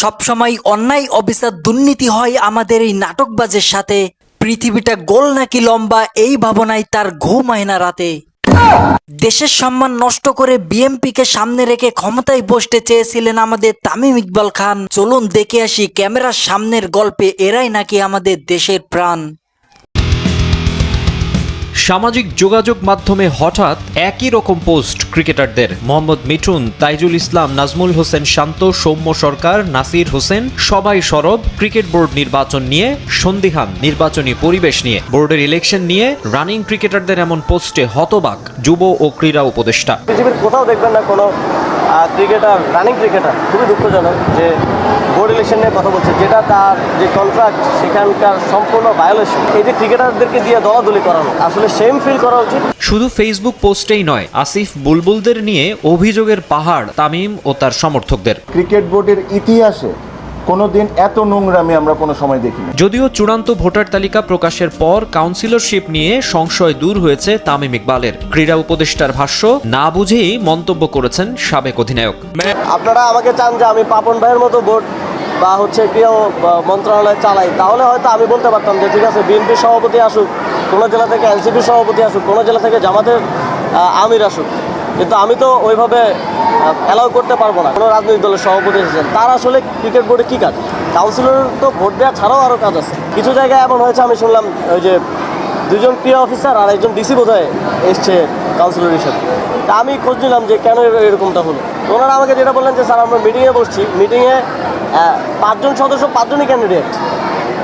সবসময় অন্যায়, অবিচার, দুর্নীতি হয় আমাদের এই নাটকবাজের সাথে। পৃথিবীটা গোল নাকি লম্বা, এই ভাবনায় তার ঘুম হয় না রাতে। দেশের সম্মান নষ্ট করে বিএমপিকে সামনে রেখে ক্ষমতায় বসতে চেয়েছিলেন আমাদের তামিম ইকবাল খান। চলুন দেখে আসি ক্যামেরার সামনের গল্পে এরাই নাকি আমাদের দেশের প্রাণ। সামাজিক যোগাযোগ মাধ্যমে হঠাৎ একই রকম পোস্ট ক্রিকেটারদের। মোহাম্মদ মিঠুন, তাইজুল ইসলাম, নাজমুল হোসেন শান্ত, সৌম্য সরকার, নাসির হোসেন, সবাই সরব, ক্রিকেট বোর্ড নির্বাচন নিয়ে সন্দিহান, নির্বাচনী পরিবেশ নিয়ে। বোর্ডের ইলেকশন নিয়ে রানিং ক্রিকেটারদের এমন পোস্টে হতবাক যুব ও ক্রীড়া উপদেষ্টা। পৃথিবীর কোথাও দেখবেন না কোনো ক্রিকেটার রানিং ক্রিকেটার খুবই দুঃখজনক যে বোর্ড ইলেকশন নিয়ে কথা বলছে যেটা তার যে কন্ট্রাক্ট সেখানকার সম্পূর্ণ ভায়োলেশন এই যে ক্রিকেটারদেরকে দিয়ে দলাদলি করানো আসলে সেম ফিল করা উচিত। শুধু ফেসবুক পোস্টেই নয় আসিফ বুলবুলদের নিয়ে অভিযোগের পাহাড় তামিম ও তার সমর্থকদের। ক্রিকেট বোর্ডের ইতিহাসে কোনোদিন এত নোংরামি আমরা কোনো সময় দেখিনি। যদিও চূড়ান্ত ভোটার তালিকা প্রকাশের পর কাউন্সিলরশিপ নিয়ে সংশয় দূর হয়েছে তামিম ইকবালের। ক্রীড়া উপদেষ্টার ভাষ্য না বুঝেই মন্তব্য করেছেন সাবেক অধিনায়ক। আপনারা আমাকে চান যে আমি পাপন ভাইয়ের মতো ভোট বা হচ্ছে বা মন্ত্রণালয় চালাই তাহলে হয়তো আমি বলতে পারতাম যে ঠিক আছে বিএনপি সভাপতি আসুক কোনো জেলা থেকে এনসিপি সভাপতি আসুক কোনো জেলা থেকে জামাতের আমির আসুক। কিন্তু আমি তো ওইভাবে অ্যালাউ করতে পারব না। কোনো রাজনৈতিক দলের সভাপতি এসেছেন। তার আসলে ক্রিকেট বোর্ডে কী কাজ? কাউন্সিলর তো ভোট দেওয়া ছাড়াও আরও কাজ আছে। কিছু জায়গায় এমন হয়েছে, আমি শুনলাম, ওই যে দুজন ক্রিয়া অফিসার আর একজন ডিসি বোধহয় এসছে কাউন্সিলর হিসেবে। তা আমি খোঁজ নিলাম যে কেন এরকমটা হলো। ওনারা আমাকে যেটা বললেন যে, স্যার, আমরা মিটিংয়ে বসছি। মিটিংয়ে পাঁচজন সদস্য, পাঁচজনই ক্যান্ডিডেট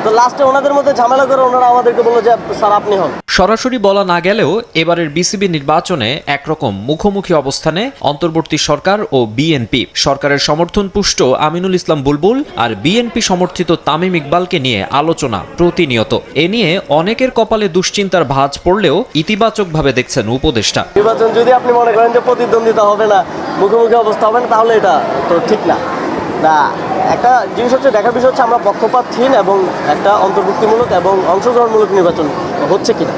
তো লাস্টে ওনাদের মধ্যে ঝামেলা করে ওনারা আমাদেরকে বলল যে, স্যার, আপনি হন। সরাসরি বলা না গেলেও এবারের বিসিবি নির্বাচনে একরকম মুখোমুখি অবস্থানে অন্তর্বর্তী সরকার ও বিএনপি। সরকারের সমর্থন পুষ্ট আমিনুল ইসলাম বুলবুল আর বিএনপি সমর্থিত তামিম ইকবালকে নিয়ে আলোচনা প্রতিনিয়ত। এ নিয়ে অনেকের কপালে দুশ্চিন্তার ভাঁজ পড়লেও ইতিবাচকভাবে দেখছেন উপদেষ্টা। নির্বাচন যদি আপনি মনে করেন যে প্রতিদ্বন্দ্বিতা হবে না, মুখোমুখি অবস্থা হবে না, তাহলে এটা তো ঠিক না। না একটা জিনিস হচ্ছে, দেখার বিষয় হচ্ছে আমরা পক্ষপাতহীন এবং একটা অন্তর্ভুক্তিমূলক এবং অংশগ্রহণমূলক নির্বাচন হচ্ছে কিনা।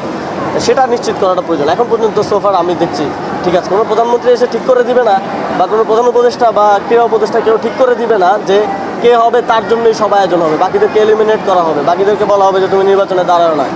সেটা নিশ্চিত করাটা প্রয়োজন। এখন পর্যন্ত সোফার আমি দেখছি, ঠিক আছে, কোনো প্রধানমন্ত্রী এসে ঠিক করে দিবে না বা কোনো প্রধান উপদেষ্টা বা ক্রীড়া উপদেষ্টা কেউ ঠিক করে দিবে না যে কে হবে, তার জন্যই সব আয়োজন হবে। বাকিদেরকে এলিমিনেট করা হবে। বাকিদেরকে বলা হবে যে তুমি নির্বাচনে দাঁড়াও না।